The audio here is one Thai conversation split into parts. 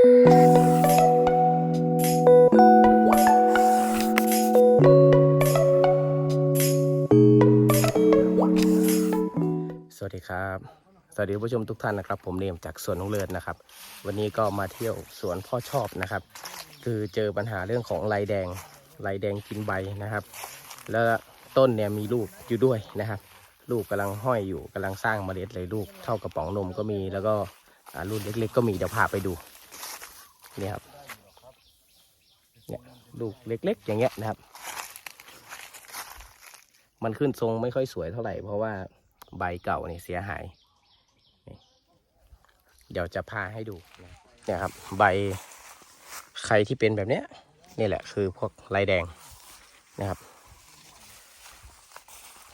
สวัสดีครับ สวัสดีผู้ชมทุกท่านนะครับ ผมเนมจากสวนน้องเลิศนะครับ วันนี้ก็มาเที่ยวสวนพ่อชอบนะครับ คือเจอปัญหาเรื่องของลายแดงลายแดงกินใบนะครับ แล้วต้นเนี่ยมีลูกอยู่ด้วยนะครับลูกกำลังห้อยอยู่กำลังสร้างเมล็ดเลยลูกเท่ากระป๋องนมก็มีแล้วก็รุ่นเล็กๆ ก็มีเดี๋ยวพาไปดู เนี่ยครับเนี่ยลูกเล็ก ๆ อย่างเงี้ยนะครับ มันขึ้นทรงไม่ค่อยสวยเท่าไหร่ เพราะว่าใบเก่าเนี่ยเสียหาย เดี๋ยวจะพาให้ดูนะเนี่ยครับ ใบใครที่เป็นแบบเนี้ยนี่แหละคือพวกลายแดงนะครับ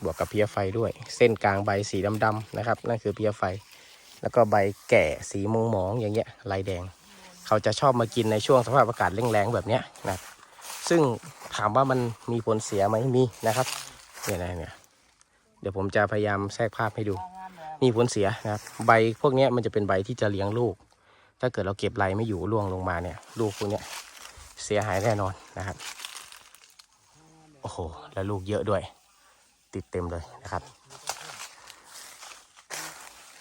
บวกกับเพี้ยไฟด้วย เส้นกลางใบสีดำๆนะครับ นั่นคือเพี้ยไฟ แล้วก็ใบแก่สีมงหมองอย่างเงี้ยลายแดง เขาจะชอบมากินในช่วงสภาพอากาศแรงๆแบบนี้นะซึ่งถามว่ามันมีผลเสียไหมมีนะครับเนี่ยนะเนี่ยเดี๋ยวผมจะพยายามแทรกภาพให้ดู มีผลเสียนะครับ ใบพวกนี้มันจะเป็นใบที่จะเลี้ยงลูก ถ้าเกิดเราเก็บไรไม่อยู่ร่วงลงมาเนี่ยลูกพวกนี้เสียหายแน่นอนนะครับโอ้โหแล้วลูกเยอะด้วย ติดเต็มเลยนะครับ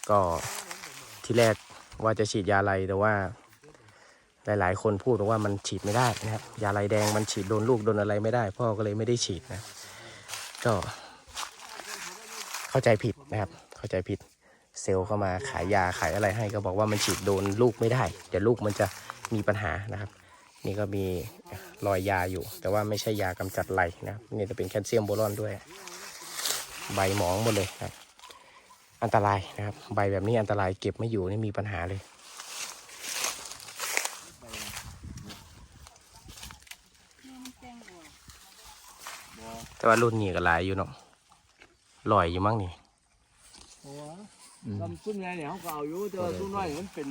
ก็ที่แรกว่าจะฉีดยาไรแต่ว่า หลายๆ คนพูดว่ามันฉีดไม่ได้นะครับยาไรแดงมันฉีดโดนลูกโดนอะไรไม่ได้ พ่อก็เลยไม่ได้ฉีดนะ ก็ เข้าใจผิดนะครับ เข้าใจผิด เซลล์เข้ามาขายยาขายอะไรให้ก็บอกว่ามันฉีดโดนลูกไม่ได้เดี๋ยวลูกมันจะมีปัญหานะครับ นี่ก็มีรอยยาอยู่ แต่ว่าไม่ใช่ยากำจัดไรนะครับนี่จะเป็นแคลเซียมโบรอนด้วย ใบหมองหมดเลยครับอันตรายนะครับ ใบแบบนี้อันตรายเก็บไม่อยู่นี่มีปัญหาเลย แต่ว่ารุ่นนี้ก็หลายอยู่เนาะลอยอยู่มั้งนี่โอ้ลำซุ่มใหญ่เนี่ยเขาก็เอาอยู่แต่ว่าซุ่มน้อยมันเป็น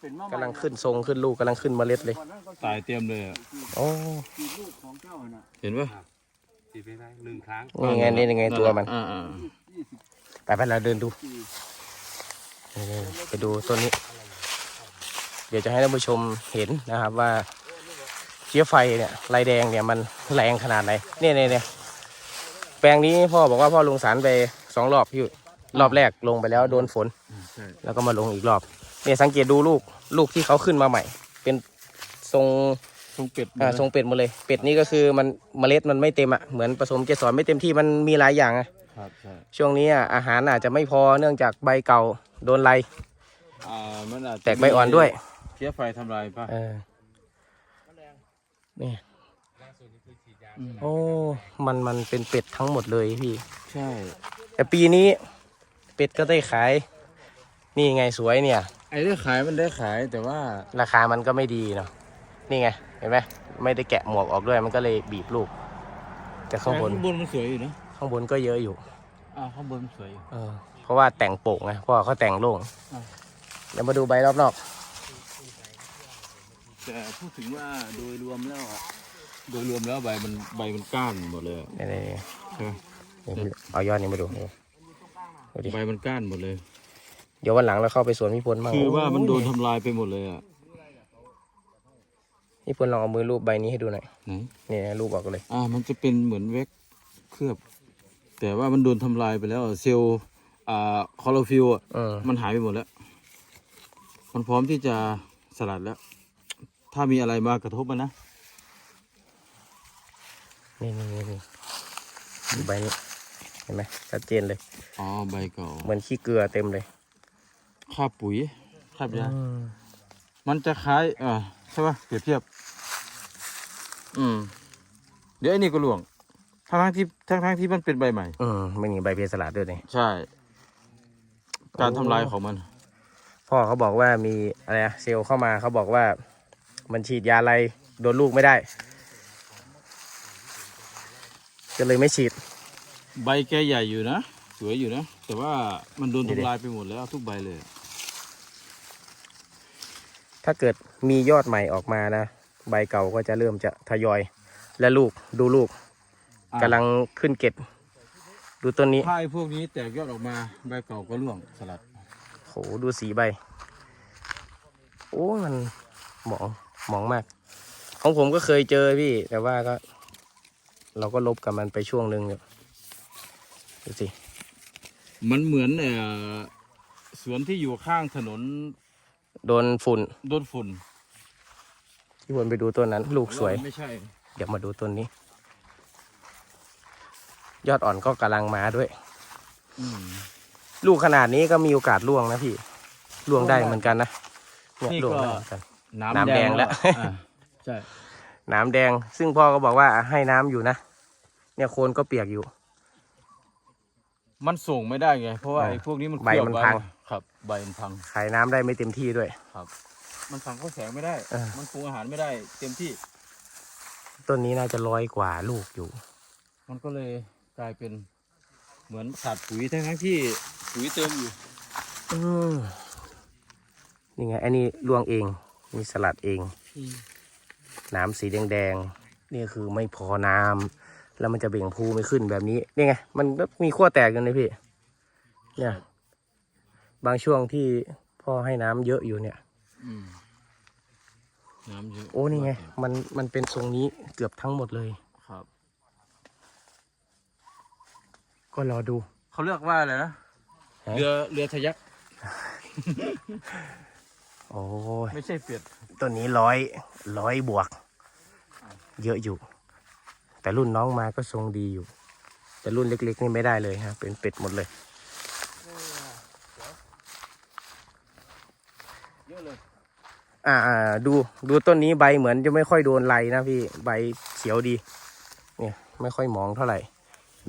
เป็นมะกำลังขึ้นทรงขึ้นลูกกำลังขึ้นเมล็ดเลยตายเตรียมเลยอะโอ้ปีลูกของเจ้าน่ะเห็นปะปีไปได้หนึ่งครั้งนี่ไงนี่ยังไงตัวมันอ่าอ่ายี่สิบไปไปเราเดินดูปีนี่ๆไปดูต้นนี้ เดี๋ยวจะให้ท่านผู้ชมเห็นนะครับว่าเชื้อไฟเนี่ยลายแดงเนี่ยมันแรงขนาดไหนเนี่ยเนี่ยเนี่ยแป ลงนี้พ่อบอกว่าพ่อลงสารไปสองรอบพี่รอบแรกลงไปแล้วโดนฝนใช่แล้วก็มาลงอีกรอบเนี่ยสังเกตดูลูกลูกที่เขาขึ้นมาใหม่ เป็นทรงทรงเป็ดอ่าทรงเป็ดหมดเลย เป็ดนี่ก็คือมันเมล็ดมันไม่เต็มอะเหมือนผสมเกสรไม่เต็มที่มันมีหลายอย่างอะครับใช่ช่วงนี้อะอาหารอาจจะไม่พอเนื่องจากใบเก่าโดนไล่อ่ามันอาจจะแตกใบอ่อนด้วยเพี้ยไฟทำลายป่ะเออนี่อืม โอ้ มันมันเป็นเป็ดทั้งหมดเลยพี่ ใช่ แต่ปีนี้เป็ดก็ได้ขาย นี่ไงสวยเนี่ย ไอ้ได้ขายมันได้ขายแต่ว่าราคามันก็ไม่ดีเนาะ นี่ไงเห็นไหมไม่ได้แกะหมวกออกด้วยมันก็เลยบีบลูก แต่ข้างบน ข้างบนมันสวยอยู่นะข้างบนก็เยอะอยู่ อ่าข้างบนมันสวยอยู่ เออเพราะว่าแต่งโป่งไงเพราะว่าเขาแต่งโล่งอ่า เดี๋ยวมาดูใบรอบนอกแต่พูดถึงว่าโดยรวมแล้วอะ โดยรวมแล้วใบมันใบมันก้านหมดเลยอะนี่นี่นี่ใช่ไหมนี่เอายอดนี้มาดูดูดิใบมันก้านหมดเลย เดี๋ยววันหลังเราเข้าไปสวนพี่พลบ้างคือว่ามันโดนอ้ยทำลายไปหมดเลยอะพี่พลลองเอามือรูปใบนี้ให้ดูหน่อยไหนนี่นะรูปออกเลย อ่า มันจะเป็นเหมือนเวกเคลือบ แต่ว่ามันโดนทำลายไปแล้วอะเซลล์อ่าคลอโรฟิลอะเออ มันหายไปหมดแล้ว มันพร้อมที่จะสลัดแล้ว ถ้ามีอะไรมากระทบมันนะ นี่นี่นี่นี่ดูใบนี้ เห็นไหมชัดเจนเลย อ๋อใบเก่าเหมือนขี้เกลือเต็มเลยคราบปุ๋ยคราบยาอืมมันจะคล้ายอ่าใช่ป่ะเปรียบเทียบ อืม เดี๋ยวไอ้นี่ก็หลวงทั้งทั้งๆที่ทั้งทั้งๆที่มันเป็นใบใหม่ อืมไม่มีใบเพสลัดด้วยนี่ ใช่ การทำลายของมัน พ่อเขาบอกว่ามีอะไรอะเซลล์เข้ามาเขาบอกว่า มันฉีดยาอะไรโดนลูกไม่ได้ ก็เลยไม่ฉีด ใบแกใหญ่อยู่นะสวยอยู่นะ แต่ว่ามันโดนนี่ดิทำลายไปหมดแล้วทุกใบเลย ถ้าเกิดมียอดใหม่ออกมานะ ใบเก่าก็จะเริ่มจะทยอย และลูกดูลูกอะกำลังขึ้นเกล็ดดูต้นนี้ถ้าไอ้พวกนี้แตกยอดออกมาใบเก่าก็ร่วงสลัดโหดูสีใบ โอ้มันหมองหมองมาก ของผมก็เคยเจอพี่ แต่ว่าก็ เราก็ลบกับมันไปช่วงหนึ่งอยู่ดูสิ มันเหมือนเอ่อสวนที่อยู่ข้างถนนโดนฝุ่นโดนฝุ่นที่วนไปดูต้นนั้น ลูกสวย ไม่ใช่ เดี๋ยวมาดูต้นนี้ ยอดอ่อนก็กำลังมาด้วย อืมลูกขนาดนี้ก็มีโอกาสร่วงนะพี่ร่วงได้เหมือนกันนะเนี่ยนี่ร่วงก็ได้เหมือนกัน น้ำน้ำแดงแล้ว อ่าใช่ น้ำแดง ซึ่งพ่อก็บอกว่าให้น้ำอยู่นะ เนี่ยโคนก็เปียกอยู่ มันส่งไม่ได้ไง เพราะว่าอ่าไอ้พวกนี้มันใบเคลือบมันไว้พัง ครับ ใบมันพัง ขายน้ำได้ไม่เต็มที่ด้วย ครับ มันสังเข้าแสงไม่ได้เออมันปรุงอาหารไม่ได้ เต็มที่ ต้นนี้น่าจะร้อยกว่าลูกอยู่ มันก็เลยกลายเป็นเหมือนขาดปุ๋ยทั้งทั้งๆที่ปุ๋ยเติมอยู่อืมนี่ไงอันนี้ลวงเองมีสลัดเอง น้ำสีแดงๆ นี่คือไม่พอน้ำ แล้วมันจะเบ่งพูไม่ขึ้นแบบนี้นี่ไงมันมีขั้วแตกกันเลยพี่ เนี่ย บางช่วงที่พ่อให้น้ำเยอะอยู่เนี่ยอืมน้ำเยอะโอ้นี่ไงมันมันเป็นทรงนี้เกือบทั้งหมดเลยครับ ก็รอดู เขาเรียกว่าอะไรนะฮะเรือเรือทะยักโอ้ยไม่ใช่เป็ดต้นนี้ร้อยร้อยบวก เยอะอยู่ แต่รุ่นน้องมาก็ทรงดีอยู่ แต่รุ่นเล็ก ๆ นี่ไม่ได้เลยฮะ เป็นเป็ดหมดเลยเยอะเลยอ่าอ่าดูดูต้นนี้ใบเหมือนจะไม่ค่อยโดนไล่นะพี่ใบเขียวดี เนี่ยไม่ค่อยหมองเท่าไหร่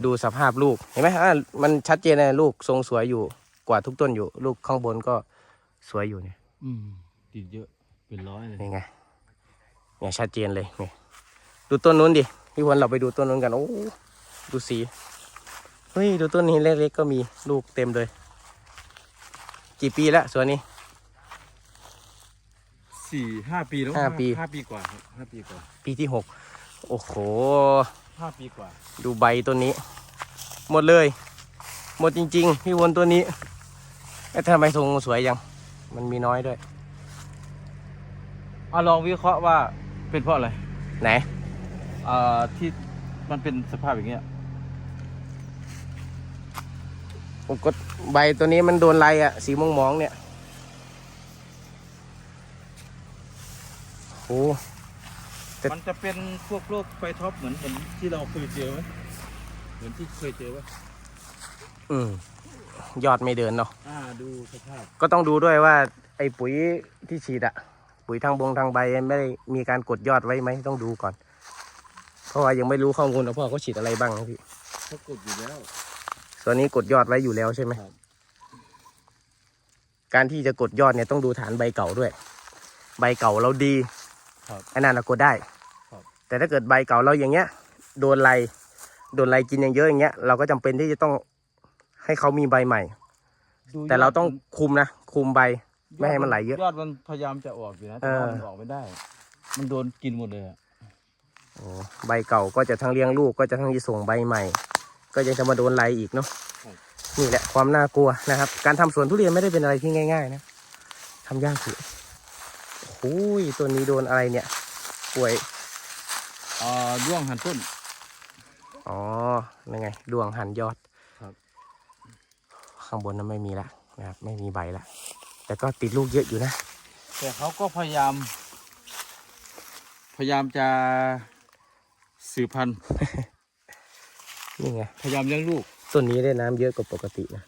ดูสภาพลูกเห็นไหมอ่ามันชัดเจนเลยลูกทรงสวยอยู่กว่าทุกต้นอยู่ ลูกข้างบนก็สวยอยู่เนี่ยอืมติดเยอะเป็นร้อยเลยนี่ไงเนี่ยชัดเจนเลยนี่ดูต้นนู้นดิ พี่วันเราไปดูต้นนู้นกัน โอ้ ดูสี เฮ้ย ดูต้นนี้เล็กๆก็มีลูกเต็มเลย กี่ปีแล้วสวนนี้ สี่ห้าปีแล้วห้าปี ห้าปีกว่าครับห้าปีกว่าปีที่หก โอ้โห ห้าปีกว่าดูใบต้นนี้ หมดเลย หมดจริง ๆ พี่วนตัวนี้เอ๊ะทำไมทรงสวยยัง มันมีน้อยด้วยอะลองวิเคราะห์ว่าเป็นเพราะอะไร ไหน อ่าที่มันเป็นสภาพอย่างเงี้ย ผมกดใบตัวนี้มันโดนไรอะสีม่วงมองๆเนี่ยโอ้แต่มันจะเป็นพวกโรคไฟท็อปเหมือนเหมือนที่เราเคยเจอไหมเหมือนที่เคยเจอไหมอืมยอดไม่เดินเนาะอ่าดูสภาพ ก็ต้องดูด้วยว่า ไอ้ปุ๋ยที่ฉีดอะปุ๋ยทางบงทางใบไม่ได้มีการกดยอดไว้ไหมต้องดูก่อน เพราะว่ายังไม่รู้ข้อมูลว่าพ่อเขาฉีดอะไรบ้างนะพี่เขากดอยู่แล้วส่วนนี้กดยอดไว้อยู่แล้วใช่ไหมครับ การที่จะกดยอดเนี่ยต้องดูฐานใบเก่าด้วย ใบเก่าเราดีครับอันนั้นเรากดได้ครับ แต่ถ้าเกิดใบเก่าเราอย่างเงี้ย โดนไลโดนไลกินอย่างเยอะอย่างเงี้ยเราก็จำเป็นที่จะต้องให้เขามีใบใหม่ ดูแต่เราต้องยดคุมนะคุมใบ ไม่ให้มันไหลเยอะยอดมันพยายามจะออกอยู่นะแต่ว่าเออ มันออกไม่ได้ มันโดนกินหมดเลยอะโอ้ ใบเก่าก็จะทั้งเลี้ยงลูกก็จะทั้งที่ส่งใบใหม่ ก็ยังจะมาโดนไลอีกเนาะนี่แหละความน่ากลัวนะครับ การทำสวนทุเรียนไม่ได้เป็นอะไรที่ง่าย ๆ นะทำยากสิโอ้ยตัวนี้โดนอะไรเนี่ย ป่วยอ่าด้วงหันต้น อ๋อนั่นไงดวงหันยอดครับ ข้างบนนั้นไม่มีละนะครับ ไม่มีใบละแต่ก็ติดลูกเยอะอยู่นะ แต่เขาก็พยายาม พยายามจะ สืบพันธุ์นี่ไงพยายามเลี้ยงลูก ต้นนี้ได้น้ำเยอะกว่าปกตินะ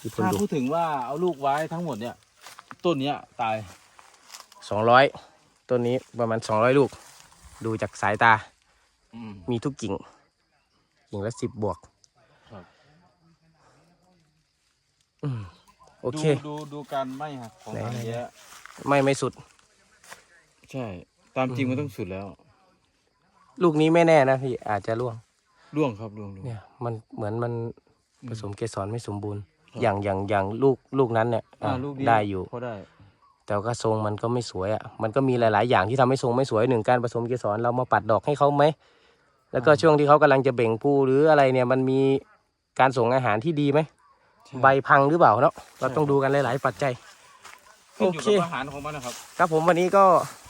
ที่ผมถ้าดูพูดถึงว่าเอาลูกไว้ทั้งหมดเนี่ย ต้นเนี้ยตายสองร้อยต้นนี้ประมาณสองร้อยลูก ดูจากสายตา อืม มีทุกกิ่ง กิ่งละสิบบวกครับ อืมโอเค ดูดูดูการไหม้หักของไหนหางไหนแย้ไม่ไม่สุด ใช่ ตามจริงอืมมันต้องสุดแล้ว ลูกนี้ไม่แน่นะพี่อาจจะร่วง ร่วงครับร่วงร่วง เนี่ย มันเหมือนมันอืมผสมเกสรไม่สมบูรณ์ ครับ อย่างอย่างอย่างลูกลูกนั้นเนี่ยอ่าอะลูกนี้ได้อยู่ พอได้ แต่ก็ทรงมันก็ไม่สวยอะ มันก็มีหลาย ๆ อย่างที่ทำให้ทรงไม่สวยหนึ่งการผสมเกสรเรามาปัดดอกให้เขาไหม แล้วก็อ่าช่วงที่เขากำลังจะเบ่งพูหรืออะไรเนี่ยมันมีการส่งอาหารที่ดีไหมใช่ใบพังหรือเปล่าเนาะ เราใช่ต้องดูกันหลาย ๆ ปัจจัยขึ้นอยู่โอเค กับอาหารของมันนะครับ ครับผมวันนี้ก็การละ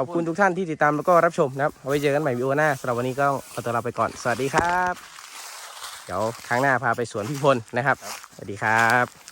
ขอบคุณทุกท่านที่ติดตามแล้วก็รับชมนะครับเอาไว้เจอกันใหม่วิดีโอหน้าสำหรับวันนี้ก็ขอตัวลาไปก่อนสวัสดีครับ เดี๋ยวครั้งหน้าพาไปสวนพี่พลนะครับ สวัสดีครับ